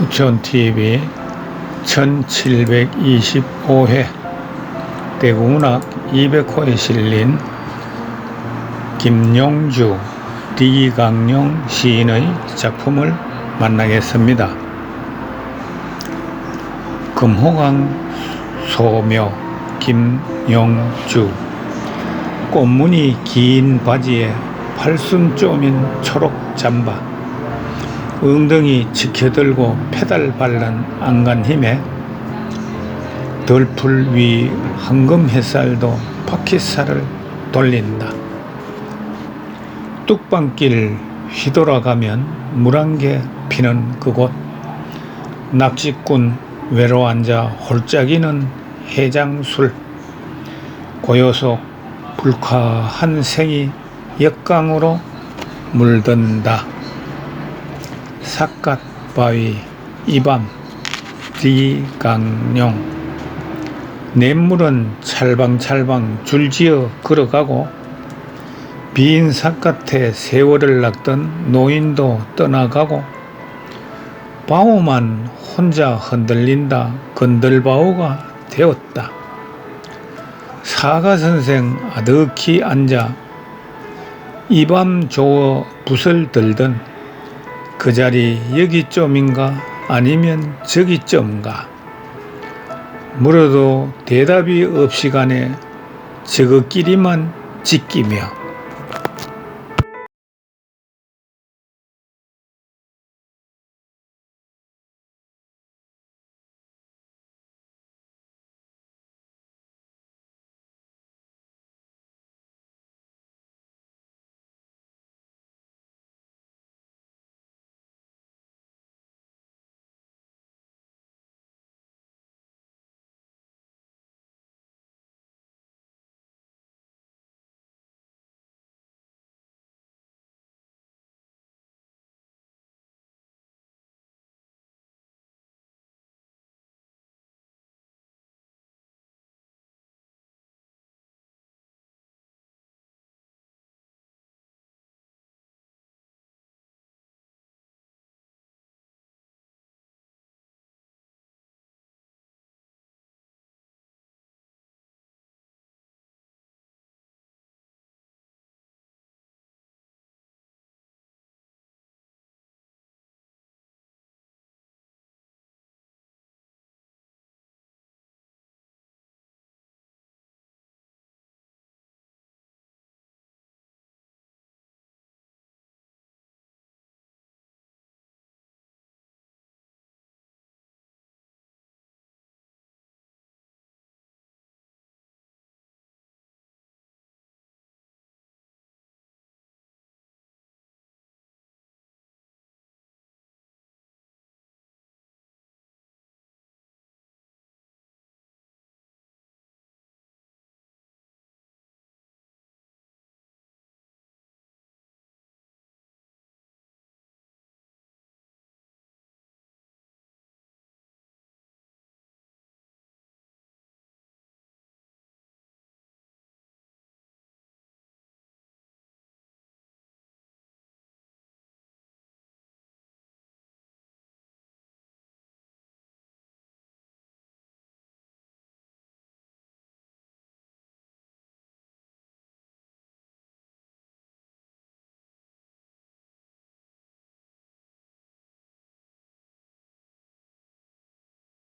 우천TV 1725회 대구문학 200호에 실린 김용주, 리강용 시인의 작품을 만나겠습니다. 금호강 소묘 김용주 꽃무늬 긴 바지에 팔순 쪼민 초록 잠바 엉덩이 지켜들고 페달 밟는 안간 힘에 덜풀 위 황금 햇살도 바퀴살을 돌린다. 뚝방길 휘돌아가면 물안개 피는 그곳 낚시꾼 외로 앉아 홀짝이는 해장술 고요속 불쾌한 생이 역강으로 물든다. 삿갓바위 이밤 리강룡 냇물은 찰방찰방 줄지어 걸어가고 빈 삿갓에 세월을 낚던 노인도 떠나가고 바오만 혼자 흔들린다 건들바오가 되었다. 사가 선생 아득히 앉아 이밤 조어 붓을 들던 그 자리 여기 좀인가? 아니면 저기 좀가? 물어도 대답이 없이 가네 저거끼리만 지키며